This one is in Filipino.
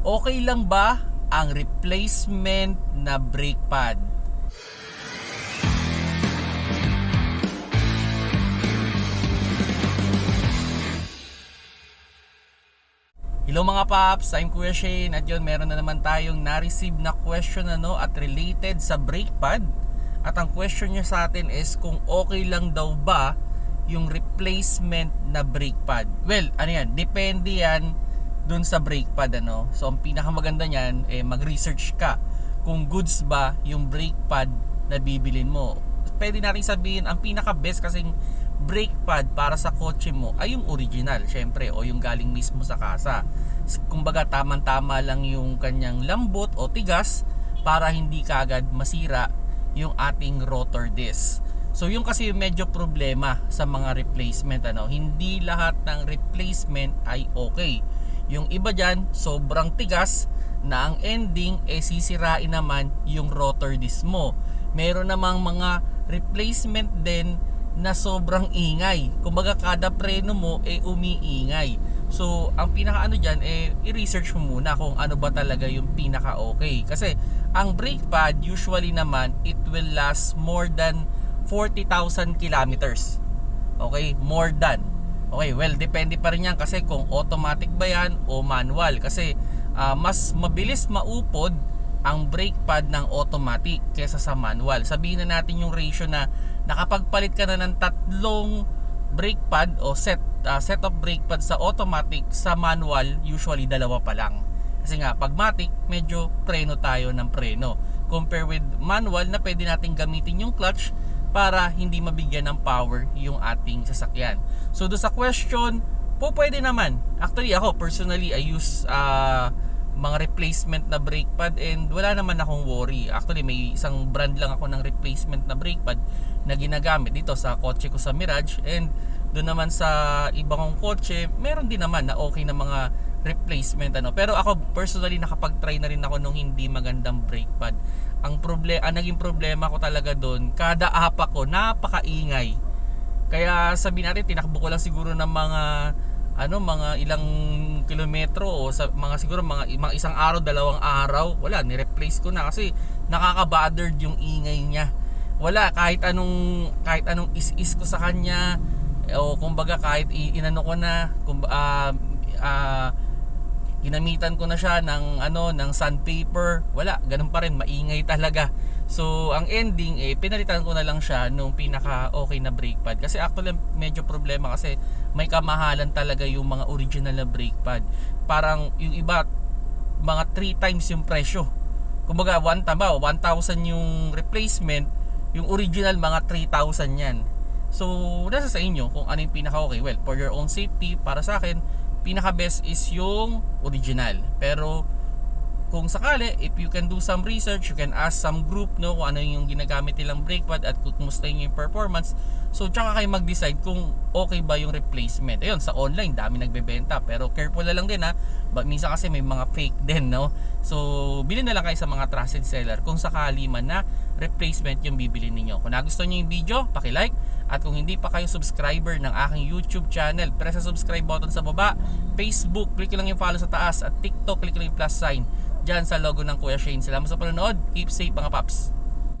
Okay lang ba ang replacement na brake pad? Hello mga paps, I'm Kuya Shane at yun meron na naman tayong na-receive na question ano at related sa brake pad. At ang question niya sa atin is kung okay lang daw ba yung replacement na brake pad. Well ano yan, depende yan dun sa brake pad ano? So ang pinakamaganda niyan eh mag-research ka kung goods ba yung brake pad na bibilin mo. Pwede natin sabihin ang pinaka best kasing brake pad para sa kotse mo ay yung original syempre o yung galing mismo sa kasa. Kumbaga tamang-tama lang yung kanyang lambot o tigas para hindi kagad masira yung ating rotor disc. So yung kasi medyo problema sa mga replacement ano? Hindi lahat ng replacement ay okay yung iba dyan sobrang tigas na ang ending eh sisirain naman yung rotor disc mo meron namang mga replacement din na sobrang ingay. Kumbaga kada preno mo eh umiingay. So, ang pinaka ano diyan eh i-research mo muna kung ano ba talaga yung pinaka okay. Kasi ang brake pad usually naman it will last more than 40,000 kilometers. Okay, more than. Okay, well depende pa rin yan kasi kung automatic ba yan o manual. Kasi ah, mas mabilis maupod ang brake pad ng automatic kesa sa manual. Sabihin na natin yung ratio na nakapagpalit ka na ng tatlong brake pad o set uh, set of brake pad sa automatic sa manual usually dalawa pa lang. Kasi nga pag matic medyo preno tayo ng preno. Compare with manual na pwede natin gamitin yung clutch para hindi mabigyan ng power yung ating sasakyan so do sa question po pwede naman actually ako personally I use uh, mga replacement na brake pad and wala naman akong worry. Actually, may isang brand lang ako ng replacement na brake pad na ginagamit dito sa kotse ko sa Mirage and doon naman sa ibang kong kotse, meron din naman na okay na mga replacement ano. Pero ako personally nakapag-try na rin ako nung hindi magandang brake pad. Ang problema, ang naging problema ko talaga doon, kada apa ko napakaingay. Kaya sabi natin tinakbo ko lang siguro ng mga ano mga ilang kilometro o sa mga siguro mga, mga isang araw, dalawang araw, wala, ni-replace ko na kasi nakaka-bothered yung ingay niya. Wala kahit anong kahit anong is-is ko sa kanya o kumbaga kahit inano ko na kung uh, uh, ginamitan ko na siya ng ano ng sandpaper, wala, ganun pa rin maingay talaga. So, ang ending eh pinalitan ko na lang siya nung pinaka okay na brake pad kasi actually medyo problema kasi may kamahalan talaga yung mga original na brake pad. Parang yung iba mga 3 times yung presyo. Kumbaga 1 tama, 1,000 yung replacement, yung original mga 3,000 yan. So, nasa sa inyo kung ano yung pinaka okay. Well, for your own safety, para sa akin, pinaka best is yung original. Pero kung sakali, if you can do some research, you can ask some group no kung ano yung ginagamit nilang brake pad at kumusta yung performance. So, tsaka kayo mag-decide kung okay ba yung replacement. Ayun, sa online, dami nagbebenta. Pero careful na lang din ha. But minsan kasi may mga fake din, no? So, bilhin na lang kayo sa mga trusted seller kung sakali man na replacement yung bibili ninyo. Kung nagustuhan niyo yung video, paki-like. At kung hindi pa kayo subscriber ng aking YouTube channel, press sa subscribe button sa baba. Facebook, click lang yung follow sa taas. At TikTok, click lang yung plus sign dyan sa logo ng Kuya Shane. Salamat sa panonood. Keep safe mga paps.